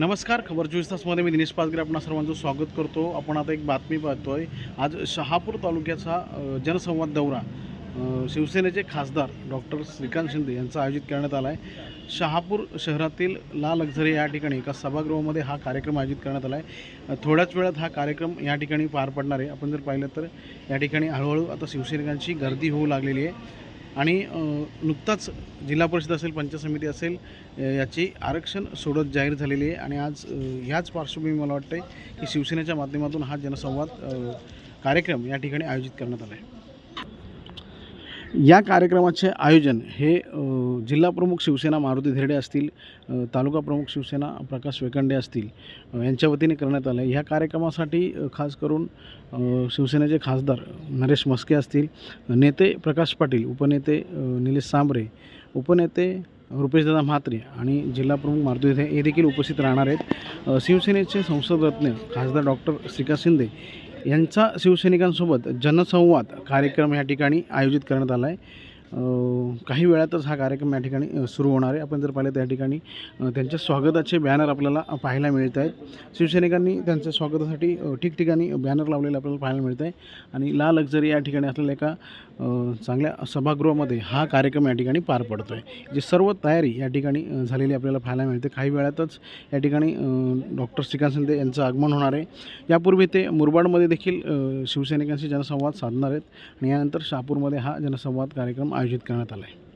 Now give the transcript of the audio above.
नमस्कार खबर चोवीस तासमध्ये मी दिनेश पाचगरे आपणा सर्वांचं स्वागत करतो. आपण आता एक बातमी पाहतो आहे आज शहापूर तालुक्याचा जनसंवाद दौरा शिवसेनेचे खासदार डॉक्टर श्रीकांत शिंदे यांचा आयोजित करण्यात आला आहे शहापूर शहरातील ला लक्झरी या ठिकाणी एका सभागृहामध्ये हा कार्यक्रम आयोजित करण्यात आला आहे थोड्याच वेळात हा कार्यक्रम या ठिकाणी पार पडणार आहे. आपण जर पाहिलं तर या ठिकाणी हळूहळू आता शिवसैनिकांची गर्दी होऊ लागलेली आहे. आणि नुकताच जिल्हा परिषद असेल पंचायत समिती असेल याची आरक्षण सोडत जाहीर झालेली आहे. आणि आज ह्याच पार्श्वभूमी मला वाटतं आहे की शिवसेनेच्या माध्यमातून हा जनसंवाद कार्यक्रम या ठिकाणी आयोजित करण्यात आला आहे. या कार्यक्रमाचे आयोजन हे जिल्हा प्रमुख शिवसेना मारुती धेरडे असतील तालुका प्रमुख शिवसेना प्रकाश वेकंडे असतील यांच्या वतीने करण्यात आलं. आहे ह्या कार्यक्रमासाठी खास करून शिवसेनेचे खासदार नरेश मस्के असतील नेते प्रकाश पाटील उपनेते निलेश सांबरे उपनेते रुपेशदादा म्हात्रे आणि जिल्हा प्रमुख मारुती हे देखील उपस्थित राहणार आहेत. शिवसेनेचे संसदरत्न खासदार डॉक्टर श्रीकांत शिंदे यांचा शिवसैनिकांसोबत जनसंवाद कार्यक्रम या ठिकाणी आयोजित करण्यात आला आहे. काही वेळातच हा कार्यक्रम या ठिकाणी सुरू होणार आहे. आपण जर पाहिलं त्या ठिकाणी त्यांच्या स्वागताचे बॅनर आपल्याला पाहायला मिळत आहेत. शिवसैनिकांनी त्यांच्या स्वागतासाठी ठिकठिकाणी बॅनर लावलेले आपल्याला पाहायला मिळत आहे. आणि ला लक्झरी या ठिकाणी असलेल्या एका चांगल्या सभागृहामध्ये हा कार्यक्रम या ठिकाणी पार पडतो आहे जी सर्व तयारी या ठिकाणी झालेली आपल्याला पाहायला मिळते. काही वेळातच या ठिकाणी डॉक्टर श्रीकांत शिंदे यांचं आगमन होणार आहे. यापूर्वी ते मुरबाडमध्ये देखील शिवसैनिकांशी जनसंवाद साधणार आहेत. आणि यानंतर शहापूरमध्ये हा जनसंवाद कार्यक्रम आयोजित करण्यात आला आहे